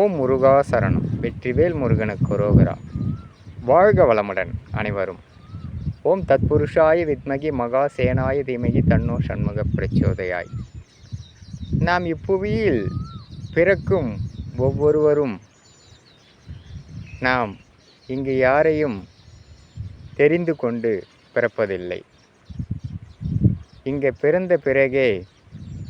ஓம் முருகா சரணம். வெற்றிவேல் முருகனுக்கு ரோகரா வாழ்க வளமுடன் அனைவரும். ஓம் தத்புருஷாய வித்மகி மகா சேனாய தீமகி தன்னோ சண்முக பிரச்சோதையாய். நாம் இப்புவியில் பிறக்கும் ஒவ்வொருவரும் நாம் இங்கு யாரையும் தெரிந்து கொண்டு பிறப்பதில்லை. இங்கே பிறந்த பிறகே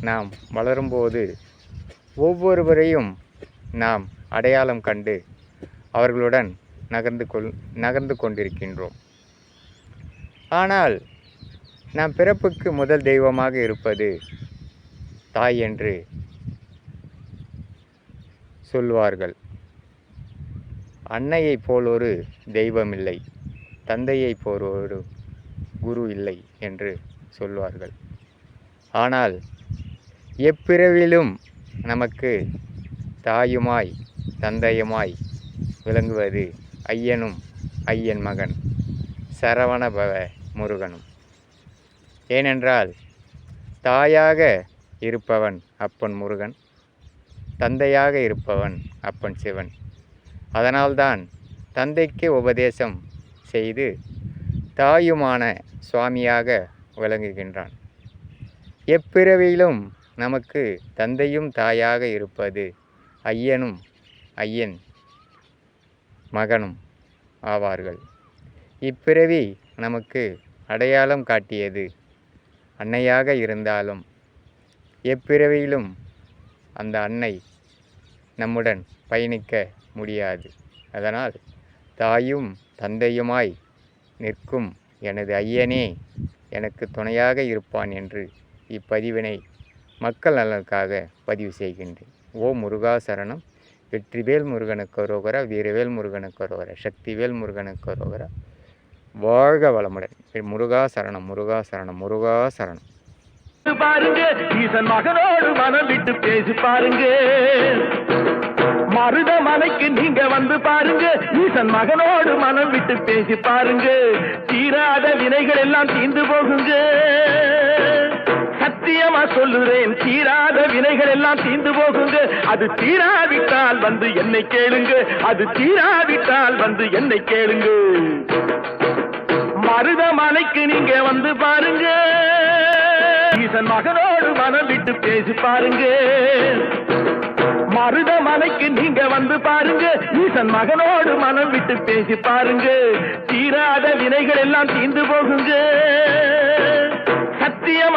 நாம் வளரும்போது ஒவ்வொருவரையும் நாம் அடையாளம் கண்டு அவர்களுடன் நகர்ந்து கொள் நகர்ந்து கொண்டிருக்கின்றோம். ஆனால் நாம் பிறப்புக்கு முதல் தெய்வமாக இருப்பது தாய் என்று சொல்வார்கள். அன்னையைப் போல் ஒரு தெய்வம் இல்லை தந்தையைப் போல் ஒரு குரு இல்லை என்று சொல்வார்கள். ஆனால் எப்பிறவிலும் நமக்கு தாயுமாய் தந்தையுமாய் விளங்குவது ஐயனும் ஐயன் மகன் சரவணபவ முருகனும். ஏனென்றால் தாயாக இருப்பவன் அப்பன் முருகன் தந்தையாக இருப்பவன் அப்பன் சிவன். அதனால்தான் தந்தைக்கு உபதேசம் செய்து தாயுமான சுவாமியாக விளங்குகின்றான். எப்பிறவியிலும் நமக்கு தந்தையும் தாயாக இருப்பது ஐயனும் ஐயன் மகனும் ஆவார்கள். இப்பிறவி நமக்கு அடையாளம் காட்டியது அன்னையாக இருந்தாலும் எப்பிறவியிலும் அந்த அன்னை நம்முடன் பயணிக்க முடியாது. அதனால் தாயும் தந்தையுமாய் நிற்கும் எனது ஐயனே எனக்கு துணையாக இருப்பான் என்று இப்பதிவினை மக்கள் நலனுக்காக பதிவு செய்கின்றேன். ஓ முருகா சரணம் வெற்றிவேல் முருகனுக்கு ரோகர வீரவேல் முருகனுக்கு ரோகர சக்திவேல் முருகனுக்கு ரோகர வாழ்க வளமுடன். முருகா சரணம் முருகா சரணம் முருகா சரணம் பாருங்க ஈசன் மகனோடு மனம் விட்டு பேசி பாருங்க. மருத மலைக்கு நீங்க வந்து பாருங்க ஈசன் மகனோடு மனம் விட்டு பேசி பாருங்க. தீராத வினைகள் எல்லாம் தீர்ந்து போகுங்க. எல்லாம் தீர்ந்து போகுங்க. அது தீராவிட்டால் வந்து என்னை கேளுங்க. அது தீராவிட்டால் வந்து என்னை கேளுங்க. மருதமலைக்கு நீங்க வந்து பாருங்க. ஈசன் மகனோடு மனம் விட்டு பேசி பாருங்க. மருதமலைக்கு நீங்க வந்து பாருங்க. ஈசன் மகனோடு மனம் விட்டு பேசி பாருங்க. தீராத வினைகள் எல்லாம் தீர்ந்து போகுங்க.